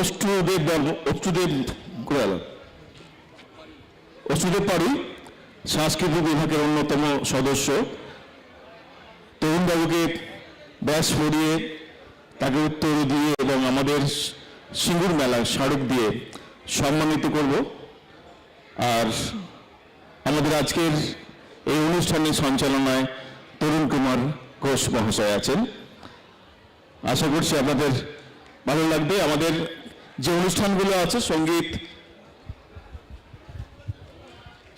অষ্টদেব অষ্টদেব গেল অষ্টদেব পাড়ি সাংস্কৃতিক বিভাগের অন্যতম সদস্য। তরুণবাবুকে ব্যাস পরিয়ে তাকে উত্তর দিয়ে এবং আমাদের সিঙ্গুর মেলা স্মারক দিয়ে সম্মানিত করব। আর আমাদের আজকের এই অনুষ্ঠানের সঞ্চালনায় তরুণ কুমার ঘোষ মহাশয় আছেন। আশা করছি আপনাদের ভালো লাগবে। আমাদের যে অনুষ্ঠানগুলো আছে, সংগীত,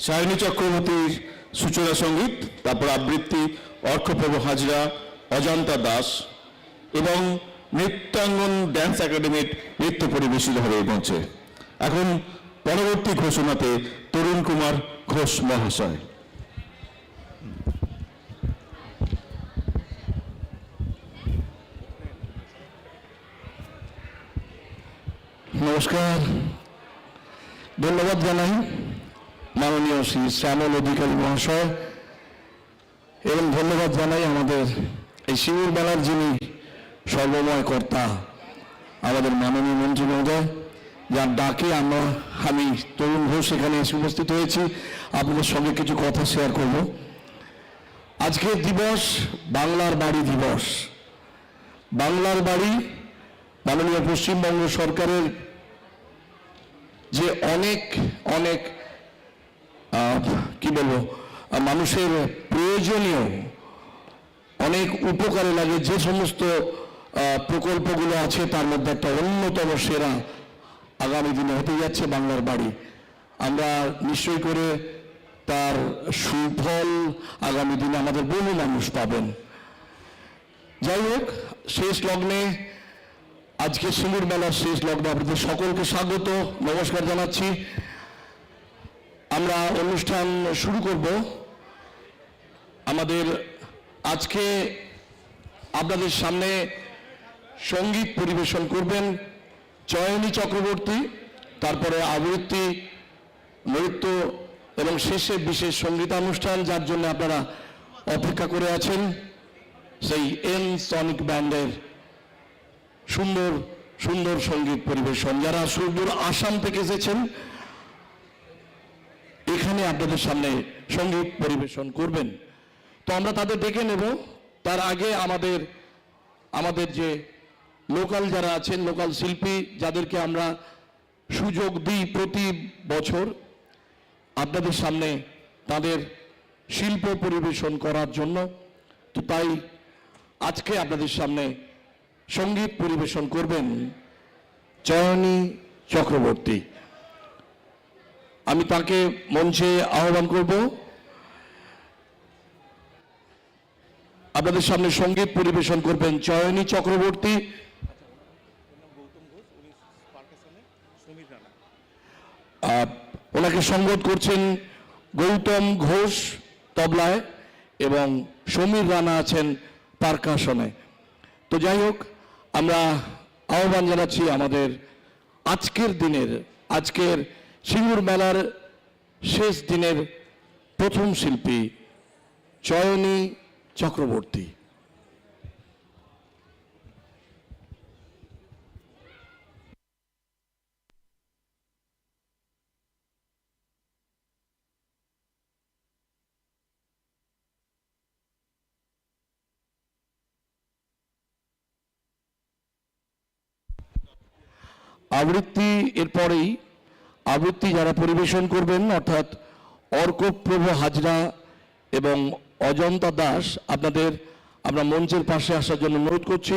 সায়নী চক্রবর্তীর সূচনা সংগীত, তারপর আবৃত্তি, অর্কপ্রভ হাজরা, অজন্তা দাস এবং নৃত্যাঙ্গন ড্যান্স একাডেমির নৃত্য পরিবেশিত হবে এই মঞ্চে এখন পরবর্তী ঘোষণাতে তরুণ কুমার ঘোষ মহাশয়। নমস্কার। ধন্যবাদ জানাই মাননীয় শ্রী শ্যামল অধিকারী মহাশয় এবং ধন্যবাদ জানাই আমাদের এই শিবির মেলার যিনি সর্বময় কর্তা, আমাদের মাননীয় মন্ত্রী মহোদয়, যার ডাকে আমরা, আমি তরুণ ঘোষ এখানে এসে উপস্থিত হয়েছি। আপনাদের সঙ্গে কিছু কথা শেয়ার করব। আজকের দিবস বাংলার বাড়ি দিবস। বাংলার বাড়ি মাননীয় পশ্চিমবঙ্গ সরকারের যে অনেক অনেক কি বলব মানুষের প্রয়োজনীয় অনেক উপকারে লাগে যে সমস্ত প্রকল্পগুলো আছে তার মধ্যে একটা অন্যতম সেরা আগামী দিনে হতে যাচ্ছে বাংলার বাড়ি। আমরা নিশ্চয় করে তার সুফল আগামী দিনে আমাদের বহু মানুষ পাবেন। যাই হোক, শেষ লগ্নে আজকে সিঙ্গুর মেলার শেষ লগ্নে আপনাদের সকলকে স্বাগত, নমস্কার জানাচ্ছি। আমরা অনুষ্ঠান শুরু করব। আমাদের আজকে আপনাদের সামনে সংগীত পরিবেশন করবেন চয়নী চক্রবর্তী, তারপরে আবৃত্তি, নৃত্য এবং শেষে বিশেষ সঙ্গীতানুষ্ঠান, যার জন্য আপনারা অপেক্ষা করে আছেন। সেই এন সনিক ব্যান্ডের সুন্দর সুন্দর সংগীত পরিবেশন। যারা সুদূর আসাম থেকে এসেছেন, এখানে আপনাদের সামনে সংগীত পরিবেশন করবেন। তো আমরা তাদের ডেকে নেব। তার আগে আমাদের আমাদের যে লোকাল যারা আছেন, লোকাল শিল্পী, যাদেরকে আমরা সুযোগ দিই প্রতি বছর, আপনাদের সামনে তাদের শিল্প পরিবেশন করার জন্য। তো তাই আজকে আপনাদের সামনে সংগীত পরিবেশন করবেন চয়নী চক্রবর্তী। আমি তাকে মঞ্চে আহ্বান করব। আপনাদের সামনে সংগীত পরিবেশন করবেন চয়নী চক্রবর্তী। ওনাকে সঙ্গত করছেন গৌতম ঘোষ তবলায় এবং সমীর রানা আছেন পারকাশনে তো যাই হোক আমরা আহ্বান জানাচ্ছি আমাদের আজকের দিনের, আজকের সিঙ্গুর মেলার শেষ দিনের প্রথম শিল্পী চয়নী চক্রবর্তী। আবৃত্তি এরপরেই আবৃত্তি যারা পরিবেশন করবেন অর্থাৎ অর্কপ্রভ হাজরা এবং অজন্তা দাস আপনাদের আমরা মঞ্চের পাশে আসার জন্য অনুরোধ করছি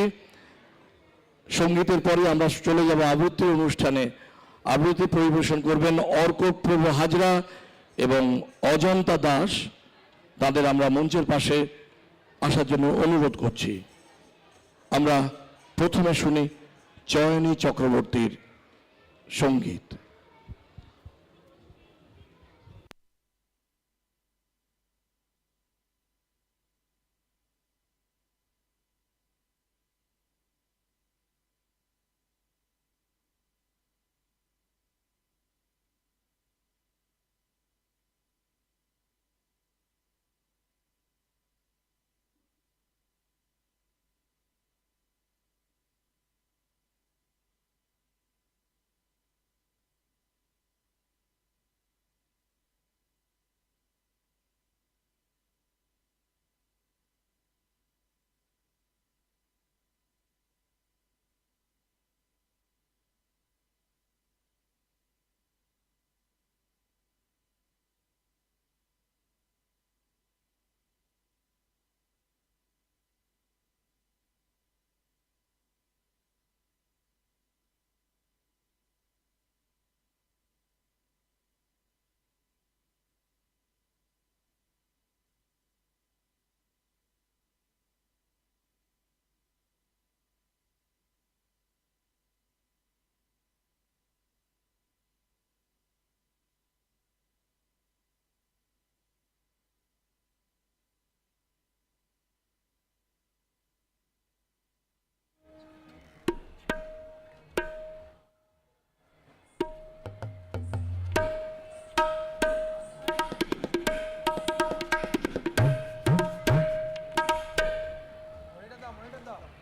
সঙ্গীতের পরে আমরা চলে যাব আবৃত্তি অনুষ্ঠানে আবৃত্তি পরিবেশন করবেন অর্কপ্রভ হাজরা এবং অজন্তা দাস তাদের আমরা মঞ্চের পাশে আসার জন্য অনুরোধ করছি আমরা প্রথমে শুনি চয়নী চক্রবর্তীর সংগীত। 된다.